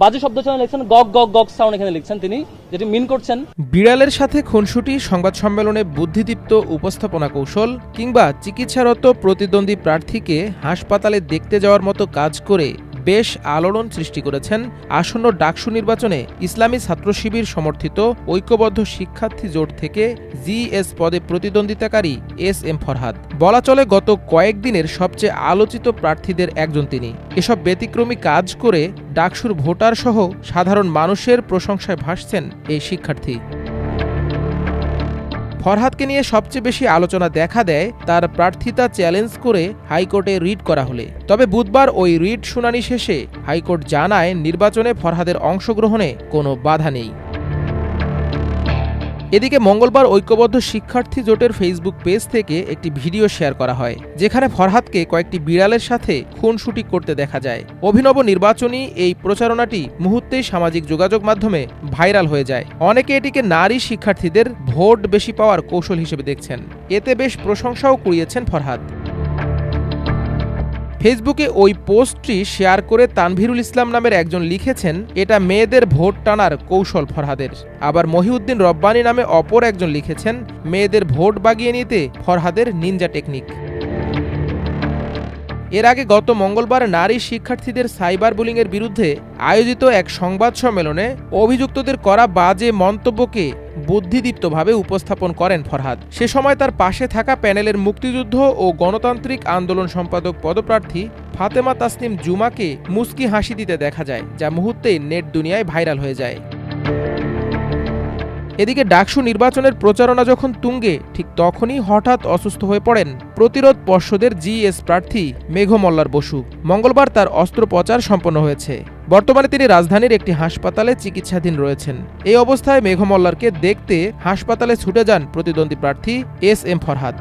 বাজে শব্দ চ্যানেল লিখছেন গগ গগ গগ সাউন্ড এখানে লিখছেন তিনি, যেটি মিন করছেন। বিড়ালের সাথে খুনসুটি, সংবাদ সম্মেলনে বুদ্ধিদীপ্ত উপস্থাপনা কৌশল, কিংবা চিকিৎসারত প্রতিদ্বন্দ্বী প্রার্থীকে হাসপাতালে দেখতে যাওয়ার মতো কাজ করে বেশ আলোড়ন সৃষ্টি করেছেন। আসন্ন ডাকসু নির্বাচনে ইসলামী ছাত্র শিবির সমর্থিত ঐক্যবদ্ধ শিক্ষার্থী জোট থেকে জিএস পদে প্রতিদ্বন্দ্বিতাকারী এস এম ফরহাদ। বলা চলে, গত কয়েকদিনের সবচেয়ে আলোচিত প্রার্থীদের একজন তিনি। এসব ব্যতিক্রমী কাজ করে ডাকসুর ভোটার সহ সাধারণ মানুষের প্রশংসায় ভাসছেন এই শিক্ষার্থী। ফরহাদকে নিয়ে সবচেয়ে বেশি আলোচনা দেখা দেয় তার প্রার্থিতা চ্যালেঞ্জ করে হাইকোর্টে রিট করা হলে। তবে বুধবার ওই রিট শুনানি শেষে হাইকোর্ট জানায়, নির্বাচনে ফরহাদের অংশগ্রহণে কোনো বাধা নেই। এদিকে মঙ্গলবার ঐক্যবদ্ধ শিক্ষার্থী জোটের ফেসবুক পেজ থেকে একটি ভিডিও শেয়ার করা হয়, যেখানে ফরহাদকে কয়েকটি বিড়ালের সাথে খুনসুটি করতে দেখা যায়। অভিনব নির্বাচনী এই প্রচারণাটি মুহূর্তেই সামাজিক যোগাযোগ মাধ্যমে ভাইরাল হয়ে যায়। অনেকে এটিকে নারী শিক্ষার্থীদের ভোট বেশি পাওয়ার কৌশল হিসেবে দেখছেন। এতে বেশ প্রশংসাও কুড়িয়েছেন ফরহাদ। ফেসবুকে ওই পোস্টটি শেয়ার করে তানভিরুল ইসলাম নামের একজন লিখেছেন, এটা মেয়েদের ভোট টানার কৌশল ফরহাদের। আবার মহিউদ্দিন রব্বানি নামে অপর একজন লিখেছেন, মেয়েদের ভোট বাগিয়ে নিতে ফরহাদের নিনজা টেকনিক। এর আগে গত মঙ্গলবার নারী শিক্ষার্থীদের সাইবার বুলিংয়ের বিরুদ্ধে আয়োজিত এক সংবাদ সম্মেলনে অভিযুক্তদের করা বাজে মন্তব্যকে বুদ্ধিদীপ্তভাবে উপস্থাপন করেন ফরহাদ। সে সময় তার পাশে থাকা প্যানেলের মুক্তিযুদ্ধ ও গণতান্ত্রিক আন্দোলন সম্পাদক পদপ্রার্থী ফাতেমা তাসনিম জুমাকে মুস্কি হাসি দিতে দেখা যায়, যা মুহূর্তেই নেট দুনিয়ায় ভাইরাল হয়ে যায়। এদিকে ডাকসু নির্বাচনের প্রচারণা যখন তুঙ্গে, ঠিক তখনই হঠাৎ অসুস্থ হয়ে পড়েন প্রতিরোধ পর্ষদের জিএস প্রার্থী মেঘমল্লার বসু। মঙ্গলবার তার অস্ত্রোপচার সম্পন্ন হয়েছে। বর্তমানে তিনি রাজধানীর একটি হাসপাতালে চিকিৎসাধীন রয়েছেন। এই অবস্থায় মেঘমল্লারকে দেখতে হাসপাতালে ছুটে যান প্রতিদ্বন্দ্বী প্রার্থী এস এম ফরহাদ।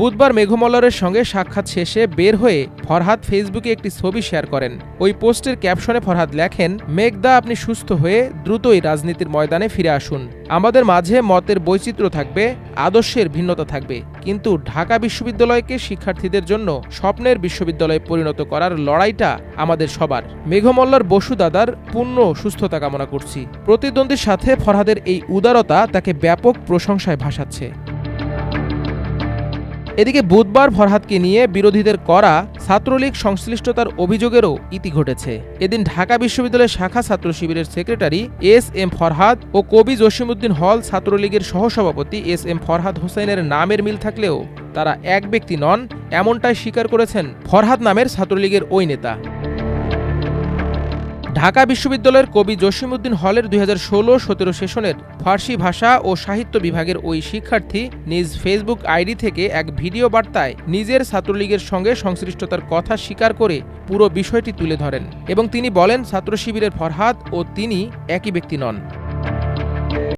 বুধবার মেঘমল্লারের সঙ্গে সাক্ষাৎ শেষে বের হয়ে ফরহাদ ফেসবুকে একটি ছবি শেয়ার করেন। ওই পোস্টের ক্যাপশনে ফরহাদ লেখেন মেঘদা আপনি সুস্থ হয়ে দ্রুতই রাজনীতির ময়দানে ফিরে আসুন। আমাদের মাঝে মতের বৈচিত্র্য থাকবে, আদর্শের ভিন্নতা থাকবে। কিন্তু ঢাকা বিশ্ববিদ্যালয়কে শিক্ষার্থীদের জন্য স্বপ্নের বিশ্ববিদ্যালয়ে পরিণত করার লড়াইটা আমাদের সবার। মেঘমল্লার বসু দাদার পূর্ণ সুস্থতা কামনা করছি। প্রতিদ্বন্দ্বীর সাথে ফরহাদের এই উদারতা তাকে ব্যাপক প্রশংসায় ভাসাচ্ছে। এদিকে বুধবার ফরহাদকে নিয়ে বিরোধীদের করা ছাত্রলীগ সংশ্লিষ্টতার অভিযোগেরও ইতি ঘটেছে। এদিন ঢাকা বিশ্ববিদ্যালয়ের শাখা ছাত্র শিবিরের সেক্রেটারি এস এম ফরহাদ ও কবি জসিমুদ্দিন হল ছাত্রলীগের সহসভাপতি এস এম ফরহাদ হোসেনের নামের মিল থাকলেও তারা এক ব্যক্তি নন, এমনটাই স্বীকার করেছেন ফরহাদ নামের ছাত্রলীগের ওই নেতা। ঢাকা বিশ্ববিদ্যালয়ের কবি জসিমউদ্দিন হলের দুই হাজার ষোলো সতেরো সেশনের ফার্সি ভাষা ও সাহিত্য বিভাগের ওই শিক্ষার্থী নিজ ফেসবুক আইডি থেকে এক ভিডিও বার্তায় নিজের ছাত্রলীগের সঙ্গে সংশ্লিষ্টতার কথা স্বীকার করে পুরো বিষয়টি তুলে ধরেন এবং তিনি বলেন ছাত্র শিবিরের ফরহাদ ও তিনি একই ব্যক্তি নন।